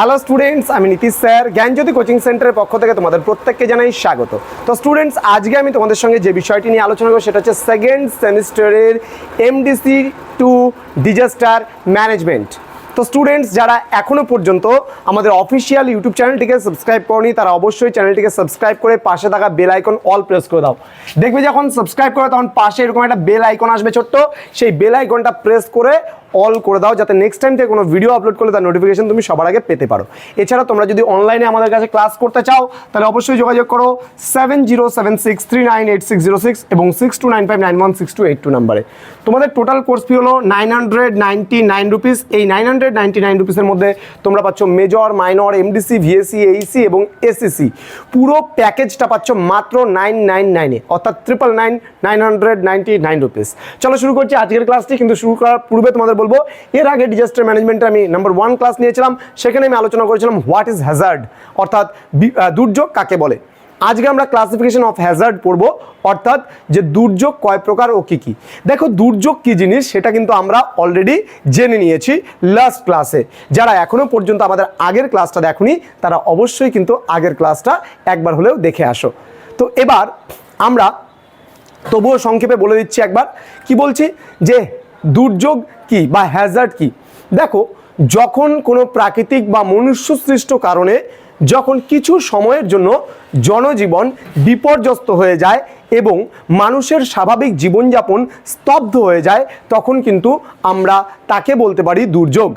Hello students আমি Nitish sir. জ্ঞানজ্যোতি coaching সেন্টারের পক্ষ থেকে তোমাদের প্রত্যেককে জানাই স্বাগত। তো স্টুডেন্টস আজকে আমি তোমাদের সঙ্গে যে বিষয়টি নিয়ে আলোচনা করব, সেটা হচ্ছে সেকেন্ড সেমিস্টারের এমডিসি টু ডিজাস্টার ম্যানেজমেন্ট তো স্টুডেন্টস যারা এখনও পর্যন্ত আমাদের অফিসিয়াল ইউটিউব চ্যানেলটিকে সাবস্ক্রাইব করনি, তারা অবশ্যই চ্যানেলটিকে সাবস্ক্রাইব করে পাশে থাকা বেল আইকন অল প্রেস করে দাও। দেখবে যখন সাবস্ক্রাইব করে তখন পাশে এরকম একটা বেল আইকন আসবে ছোট্ট। সেই বেল আইকনটা প্রেস করে অল করে দাও, যাতে নেক্সট টাইম থেকে কোনো ভিডিও আপলোড করলে তার নোটিফিকেশন তুমি সবার আগে পেতে পারো। এছাড়া তোমরা যদি অনলাইনে আমাদের কাছে ক্লাস করতে চাও, তাহলে অবশ্যই যোগাযোগ করো seven zero seven six three nine eight six zero six এবং six two nine five nine one six two eight two নাম্বারে। তোমাদের টোটাল কোর্স ফি হলো nine hundred ninety nine rupees এই নাইন হান্ড্রেড নাইনটি নাইন রুপিসের মধ্যে তোমরা পাচ্ছ major minor MDC VSC AEC এবং এসএসসি পুরো প্যাকেজটা পাচ্ছ মাত্র নাইন নাইন নাইনে অর্থাৎ triple nine nine hundred ninety nine rupees চলো শুরু করছি আজকের ক্লাসটি কিন্তু শুরু করার পূর্বে তোমাদের বলব। এর আগে ডিজাস্টার ম্যানেজমেন্টে আমি নাম্বার ওয়ান ক্লাস নিয়েছিলাম, সেখানে আমি আলোচনা করেছিলাম হোয়াট ইজ হ্যাজার্ড অর্থাৎ দুর্যোগ কাকে বলে। আজকে আমরা ক্লাসিফিকেশন অফ হ্যাজার্ড পড়ব, অর্থাৎ যে দুর্যোগ কয় প্রকার ও কী কী। দেখো, দুর্যোগ কী জিনিস সেটা কিন্তু আমরা অলরেডি জেনে নিয়েছি লাস্ট ক্লাসে যারা এখনও পর্যন্ত আমাদের আগের ক্লাসটা দেখনি, তারা অবশ্যই কিন্তু আগের ক্লাসটা একবার হলেও দেখে আসো। তো এবার আমরা তবুও সংক্ষেপে বলে দিচ্ছি একবার। কি বলছি? যে দুর্যোগ কি বা হ্যাজার্ড কি? দেখো, যখন কোনো প্রাকৃতিক বা মনুষ্য সৃষ্ট কারণে যখন কিছু সময়ের জন্য জনজীবন বিপর্যস্ত হয়ে যায় এবং মানুষের স্বাভাবিক জীবনযাপন স্তব্ধ হয়ে যায়, তখন কিন্তু আমরা তাকে বলতে পারি দুর্যোগ।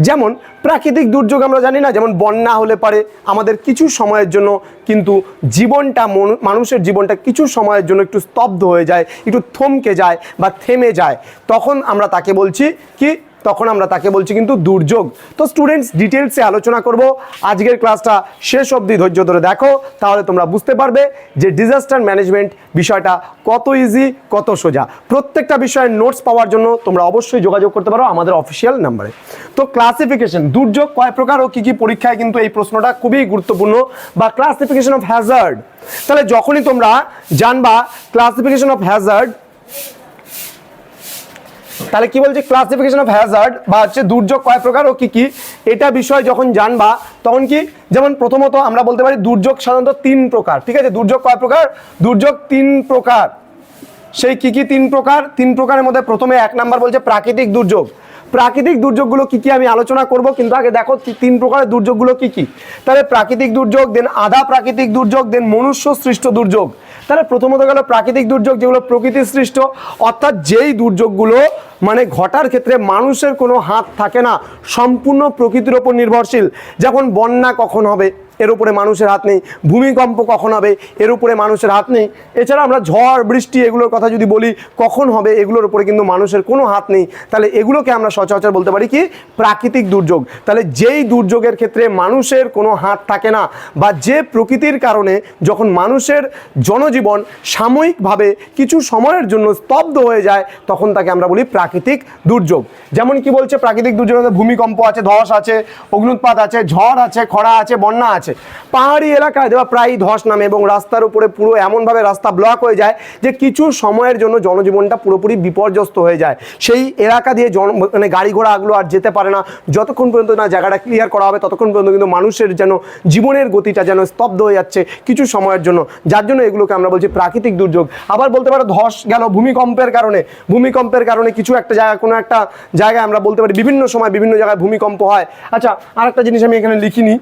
যেমন প্রাকৃতিক দুর্যোগ আমরা জানি না, যেমন বন্যা হলে পারে। আমাদের কিছু সময়ের জন্য কিন্তু জীবনটা মনু- মানুষের জীবনটা কিছু সময়ের জন্য একটু স্তব্ধ হয়ে যায়, একটু থমকে যায় বা থেমে যায়। তখন আমরা তাকে বলছি কি তখন আমরা তাকে বলছি কিন্তু দুর্যোগ। তো স্টুডেন্টস ডিটেলসে আলোচনা করব। আজকের ক্লাসটা শেষ অবধি ধৈর্য ধরে দেখো, তাহলে তোমরা বুঝতে পারবে যে ডিজাস্টার ম্যানেজমেন্ট বিষয়টা কত ইজি কত সোজা। প্রত্যেকটা বিষয়ের নোটস পাওয়ার জন্য তোমরা অবশ্যই যোগাযোগ করতে পারো আমাদের অফিসিয়াল নাম্বারে তো ক্লাসিফিকেশন দুর্যোগ কয় প্রকার ও কী কী পরীক্ষায় কিন্তু এই প্রশ্নটা খুবই গুরুত্বপূর্ণ বা ক্লাসিফিকেশন অফ হ্যাজার্ড তাহলে যখনই তোমরা জানবা ক্লাসিফিকেশন অফ হ্যাজার্ড তাহলে কি বলছে? ক্লাসিফিকেশন অফ হ্যাজার্ড বা হচ্ছে দুর্যোগ কয় প্রকার ও কি কি? এটা বিষয় যখন জানবা, তখন কি? যেমন প্রথমত আমরা বলতে পারি দুর্যোগ সাধারণত তিন প্রকার, ঠিক আছে? দুর্যোগ কয় প্রকার? দুর্যোগ তিন প্রকার। সেই কি কি তিন প্রকার? তিন প্রকারের মধ্যে প্রথমে এক নাম্বার বলছে প্রাকৃতিক দুর্যোগ। প্রাকৃতিক দুর্যোগগুলো কি কি আমি আলোচনা করব? কিন্তু আগে দেখো তিন প্রকারের দুর্যোগগুলো কি কি? তাহলে প্রাকৃতিক দুর্যোগ দেন আধা প্রাকৃতিক দুর্যোগ দেন মনুষ্য সৃষ্ট দুর্যোগ। তাহলে প্রথমত গেল প্রাকৃতিক দুর্যোগ যেগুলো প্রকৃতি সৃষ্ট, অর্থাৎ যেই দুর্যোগগুলো মানে ঘটার ক্ষেত্রে মানুষের কোনো হাত থাকে না, সম্পূর্ণ প্রকৃতির ওপর নির্ভরশীল, যখন বন্যা কখন হবে। এর উপরে মানুষের হাত নেই। ভূমিকম্প কখন হবে? এর উপরে মানুষের হাত নেই। এছাড়া আমরা ঝড়, বৃষ্টি এগুলোর কথা যদি বলি, কখন হবে? এগুলোর উপরে কিন্তু মানুষের কোনো হাত নেই। তাহলে এগুলোকে আমরা সচরাচর বলতে পারি কি? প্রাকৃতিক দুর্যোগ। তাহলে যেই দুর্যোগের ক্ষেত্রে মানুষের কোনো হাত থাকে না বা যে প্রকৃতির কারণে যখন মানুষের জনজীবন সাময়িকভাবে কিছু সময়ের জন্য স্তব্ধ হয়ে যায়, তখন তাকে আমরা বলি প্রাকৃতিক দুর্যোগ। যেমন কি বলছে, প্রাকৃতিক দুর্যোগের ভূমিকম্প আছে, ধস আছে অগ্নুৎপাত আছে, ঝড় আছে, খরা আছে, বন্যা আছে। পাহাড়ি এলাকায় দেওয়া প্রায় ধস নামে এবং রাস্তার উপরে পুরো এমনভাবে রাস্তা ব্লক হয়ে যায় যে কিছু সময়ের জন্য জনজীবনটা পুরোপুরি বিপর্যস্ত হয়ে যায়। সেই এলাকা দিয়ে জন মানে গাড়ি ঘোড়াগুলো আর যেতে পারে না। যতক্ষণ পর্যন্ত না জায়গাটা ক্লিয়ার করা হবে, ততক্ষণ পর্যন্ত কিন্তু মানুষের যেন জীবনের গতিটা যেন স্তব্ধ হয়ে যাচ্ছে কিছু সময়ের জন্য। যার জন্য এগুলোকে আমরা বলছি প্রাকৃতিক দুর্যোগ। আবার বলতে পারো ধস গেল ভূমিকম্পের কারণে। ভূমিকম্পের কারণে কিছু একটা জায়গা, কোনো একটা জায়গায় আমরা বলতে পারি বিভিন্ন সময় বিভিন্ন জায়গায় ভূমিকম্প হয়। আচ্ছা আরেকটা জিনিস আমি এখানে লিখিনি।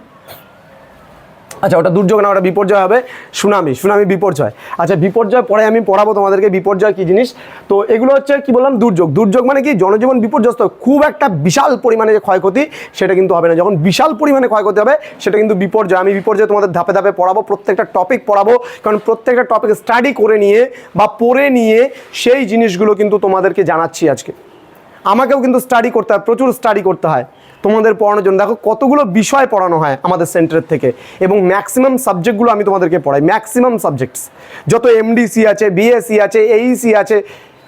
আচ্ছা ওটা দুর্যোগ না, ওটা বিপর্যয় হবে। সুনামি সুনামি বিপর্যয়। আচ্ছা বিপর্যয় পরে আমি পড়াবো তোমাদেরকে, বিপর্যয় কি জিনিস? তো এগুলো হচ্ছে কি বললাম, দুর্যোগ। দুর্যোগ মানে কি? জনজীবন বিপর্যস্ত, খুব একটা বিশাল পরিমাণে যে ক্ষয়ক্ষতি, সেটা কিন্তু হবে না। যখন বিশাল পরিমাণে ক্ষয়ক্ষতি হবে, সেটা কিন্তু বিপর্যয়। আমি বিপর্যয় তোমাদের ধাপে ধাপে পড়াবো, প্রত্যেকটা টপিক পড়াবো, কারণ প্রত্যেকটা টপিক স্টাডি করে নিয়ে বা পড়ে নিয়ে সেই জিনিসগুলো কিন্তু তোমাদেরকে জানাচ্ছি আজকে। আমাকেও কিন্তু স্টাডি করতে হয়, প্রচুর স্টাডি করতে হয়। তোমাদের পড়ানোর জন্য। দেখো কতগুলো বিষয় পড়ানো হয় আমাদের সেন্টারের থেকে। এবং ম্যাক্সিমাম সাবজেক্টগুলো আমি তোমাদেরকে পড়াই। ম্যাক্সিমাম সাবজেক্টস যত এমডিসি আছে বিএসসি আছে এইসি আছে,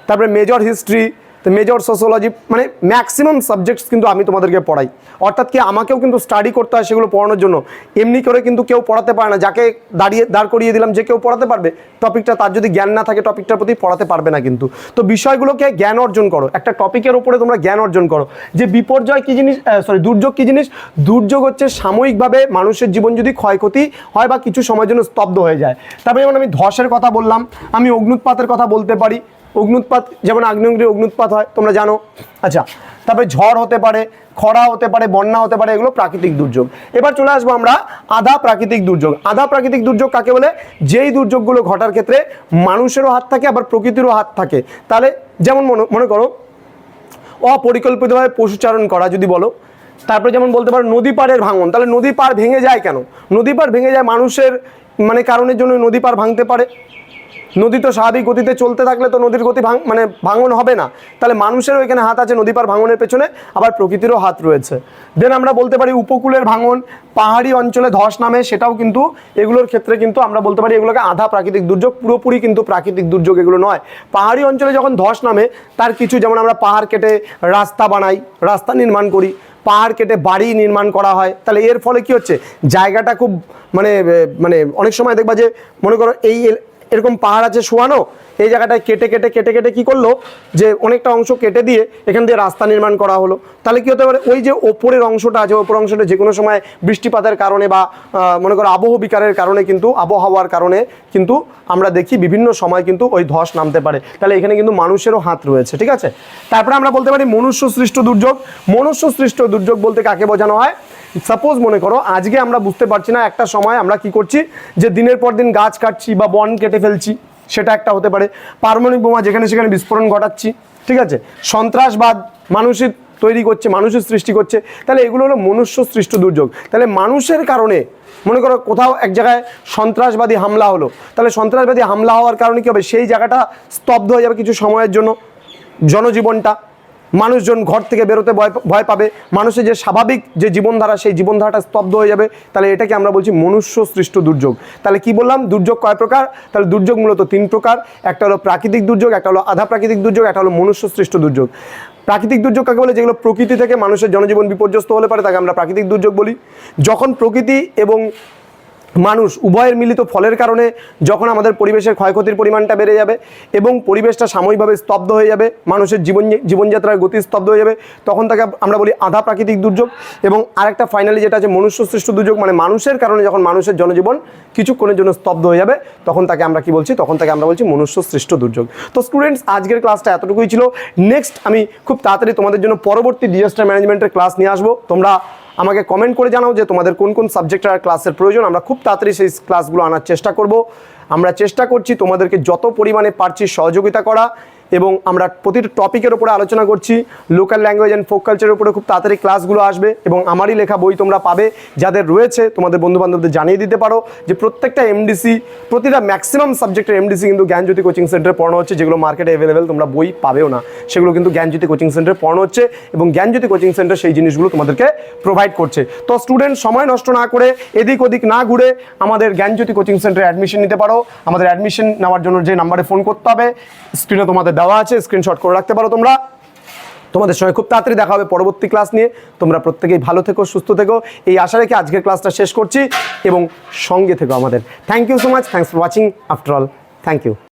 তারপরে মেজর হিস্ট্রি তো মেজর সোশ্যোলজি মানে ম্যাক্সিমাম সাবজেক্টস কিন্তু আমি তোমাদেরকে পড়াই। অর্থাৎ কি আমাকেও কিন্তু স্টাডি করতে হয় সেগুলো পড়ানোর জন্য। এমনি করে কিন্তু কেউ পড়াতে পারে না। যাকে দাঁড়িয়ে, দাঁড় করিয়ে দিলাম যে কেউ পড়াতে পারবে টপিকটা তার যদি জ্ঞান না থাকে টপিকটার প্রতি পড়াতে পারবে না কিন্তু। তো বিষয়গুলোকে জ্ঞান অর্জন করো। একটা টপিকের উপরে তোমরা জ্ঞান অর্জন করো। যে বিপর্যয় কী জিনিস সরি দুর্যোগ কী জিনিস? দুর্যোগ হচ্ছে সাময়িকভাবে মানুষের জীবন যদি ক্ষয়ক্ষতি হয় বা কিছু সময়ের জন্য স্তব্ধ হয়ে যায়। তারপরে যেমন আমি ধসের কথা বললাম, আমি অগ্নুৎপাতের কথা বলতে পারি। অগ্নুৎপাত, যেমন আগ্নেয়গিরি অগ্নুৎপাত হয়, তোমরা জানো। আচ্ছা তারপরে ঝড় হতে পারে, খরা হতে পারে, বন্যা হতে পারে, এগুলো প্রাকৃতিক দুর্যোগ। এবার চলে আসব আমরা আধা প্রাকৃতিক দুর্যোগ। আধা প্রাকৃতিক দুর্যোগ কাকে বলে? যেই দুর্যোগগুলো ঘটার ক্ষেত্রে মানুষেরও হাত থাকে, আবার প্রকৃতিরও হাত থাকে। তাহলে যেমন মনে করো, অপরিকল্পিতভাবে পশুচারণ করা যদি বলো, তারপরে যেমন বলতে পারো নদী পাড়ের ভাঙন, তাহলে নদী পাড় ভেঙে যায় কেন? নদী পাড় ভেঙে যায় মানুষের মানে কারণের জন্য নদী পাড় ভাঙতে পারে। নদী তো স্বাভাবিক গতিতে চলতে থাকলে তো নদীর গতি ভাঙ মানে ভাঙন হবে না। তাহলে মানুষেরও এখানে হাত আছে নদী পার ভাঙনের পেছনে, আবার প্রকৃতিরও হাত রয়েছে। দেন আমরা বলতে পারি উপকূলের ভাঙন, পাহাড়ি অঞ্চলে ধস নামে, সেটাও কিন্তু এগুলোর ক্ষেত্রে কিন্তু আমরা বলতে পারি এগুলোকে আধা প্রাকৃতিক দুর্যোগ, পুরোপুরি কিন্তু প্রাকৃতিক দুর্যোগ এগুলো নয়। পাহাড়ি অঞ্চলে যখন ধস নামে, তার কিছু যেমন আমরা পাহাড় কেটে রাস্তা বানাই, রাস্তা নির্মাণ করি, পাহাড় কেটে বাড়ি নির্মাণ করা হয়, তাহলে এর ফলে কি হচ্ছে? জায়গাটা খুব মানে মানে অনেক সময় দেখবা যে, মনে করো এই এরকম পাহাড় আছে শোয়ানো, এই জায়গাটায় কেটে কেটে কেটে কেটে কি করল? যে অনেকটা অংশ কেটে দিয়ে এখান দিয়ে রাস্তা নির্মাণ করা হলো। তাহলে কি হতে পারে? ওই যে ওপরের অংশটা আছে ওপর অংশটা যে কোনো সময় বৃষ্টিপাতের কারণে বা মনে করো আবহ বিকারের কারণে কিন্তু, আবহাওয়ার কারণে কিন্তু আমরা দেখি বিভিন্ন সময় কিন্তু ওই ধস নামতে পারে। তাহলে এখানে কিন্তু মানুষেরও হাত রয়েছে, ঠিক আছে? তারপরে আমরা বলতে পারি মনুষ্য সৃষ্ট দুর্যোগ। মনুষ্য সৃষ্ট দুর্যোগ বলতে কাকে বোঝানো হয়? সাপোজ মনে করো, আজকে আমরা বুঝতে পারছি না একটা সময় আমরা কি করছি, যে দিনের পর দিন গাছ কাটছি বা বন কেটে ফেলছি, সেটা একটা হতে পারে। পারমাণবিক বোমা যেখানে সেখানে বিস্ফোরণ ঘটাচ্ছি, ঠিক আছে? সন্ত্রাসবাদ মানুষের তৈরি করছে, মানুষের সৃষ্টি করছে। তাহলে এগুলো হলো মনুষ্য সৃষ্ট দুর্যোগ। তাহলে মানুষের কারণে, মনে করো কোথাও এক জায়গায় সন্ত্রাসবাদী হামলা হলো, তাহলে সন্ত্রাসবাদী হামলা হওয়ার কারণে কী হবে? সেই জায়গাটা স্তব্ধ হয়ে যাবে কিছু সময়ের জন্য, জনজীবনটা। মানুষজন ঘর থেকে বেরোতে ভয় ভয় পাবে। মানুষের যে স্বাভাবিক যে জীবনধারা, সেই জীবনধারাটা স্তব্ধ হয়ে যাবে। তাহলে এটাকে আমরা বলছি মনুষ্য সৃষ্ট দুর্যোগ। তাহলে কি বললাম? দুর্যোগ কয় প্রকার? তাহলে দুর্যোগ মূলত তিন প্রকার। একটা হলো প্রাকৃতিক দুর্যোগ, একটা হলো আধা প্রাকৃতিক দুর্যোগ, একটা হলো মনুষ্য সৃষ্ট দুর্যোগ। প্রাকৃতিক দুর্যোগ কাকে বলে? যেগুলো প্রকৃতি থেকে মানুষের জনজীবন বিপর্যস্ত হলে পারে, তাকে আমরা প্রাকৃতিক দুর্যোগ বলি। যখন প্রকৃতি এবং মানুষ, উভয়ের মিলিত ফলের কারণে যখন আমাদের পরিবেশের ক্ষয়ক্ষতির পরিমাণটা বেড়ে যাবে এবং পরিবেশটা সাময়িকভাবে স্তব্ধ হয়ে যাবে, মানুষের জীবন জীবনযাত্রার গতি স্তব্ধ হয়ে যাবে, তখন তাকে আমরা বলি আধা প্রাকৃতিক দুর্যোগ। এবং আরেকটা ফাইনালি যেটা আছে মনুষ্য সৃষ্ট দুর্যোগ মানে মানুষের কারণে যখন মানুষের জনজীবন কিছুক্ষণের জন্য স্তব্ধ হয়ে যাবে, তখন তাকে আমরা কি বলছি? তখন তাকে আমরা বলছি মনুষ্য সৃষ্ট দুর্যোগ। তো স্টুডেন্টস আজকের ক্লাসটা এতটুকুই ছিল। নেক্সট আমি খুব তাড়াতাড়ি তোমাদের জন্য পরবর্তী ডিজাস্টার ম্যানেজমেন্টের ক্লাস নিয়ে আসব। তোমরা আমাকে কমেন্ট করে জানাও যে তোমাদের কোন কোন সাবজেক্টের ক্লাসের প্রয়োজন। আমরা খুব তাড়াতাড়ি সেই ক্লাসগুলো আনার চেষ্টা করব। আমরা চেষ্টা করছি তোমাদেরকে যত পরিমাণে পারছি সহযোগিতা করা এবং আমরা প্রতিটা টপিকের উপরে আলোচনা করছি, লোকাল ল্যাঙ্গুয়েজ অ্যান্ড ফোক কালচারের উপরে খুব তাড়াতাড়ি ক্লাসগুলো আসবে এবং আমারই লেখা বই তোমরা পাবে, যাদের রয়েছে তোমাদের বন্ধুবান্ধবদের জানিয়ে দিতে পারো যে প্রত্যেকটা এমডিসি প্রতিটা ম্যাক্সিমাম সাবজেক্টের এমডিসি কিন্তু জ্ঞানজ্যোতি কোচিং সেন্টারে পড়ানো হচ্ছে, যেগুলো মার্কেটে অ্যাভেলেবেল তোমরা বই পাবেও না। সেগুলো কিন্তু জ্ঞানজ্যোতি কোচিং সেন্টারে পড়ানো হচ্ছে এবং জ্ঞানজ্যোতি কোচিং সেন্টার সেই জিনিসগুলো তোমাদেরকে প্রোভাইড করছে। তো স্টুডেন্ট সময় নষ্ট না করে এদিক ওদিক না ঘুরে আমাদের জ্ঞানজ্যোতি কোচিং সেন্টারে অ্যাডমিশন নিতে পারো আমাদের অ্যাডমিশন নেওয়ার জন্য যে নাম্বারে ফোন করতে হবে স্ক্রিনে তোমাদের দেওয়া আছে স্ক্রিনশট করে রাখতে পারো তোমরা। তোমাদের সঙ্গে খুব তাড়াতাড়ি দেখা হবে পরবর্তী ক্লাস নিয়ে। তোমরা প্রত্যেকেই ভালো থেকো, সুস্থ থেকো। এই আশা রেখে আজকের ক্লাসটা শেষ করছি এবং সঙ্গে থেকো আমাদের। Thank you so much thanks for watching after all thank you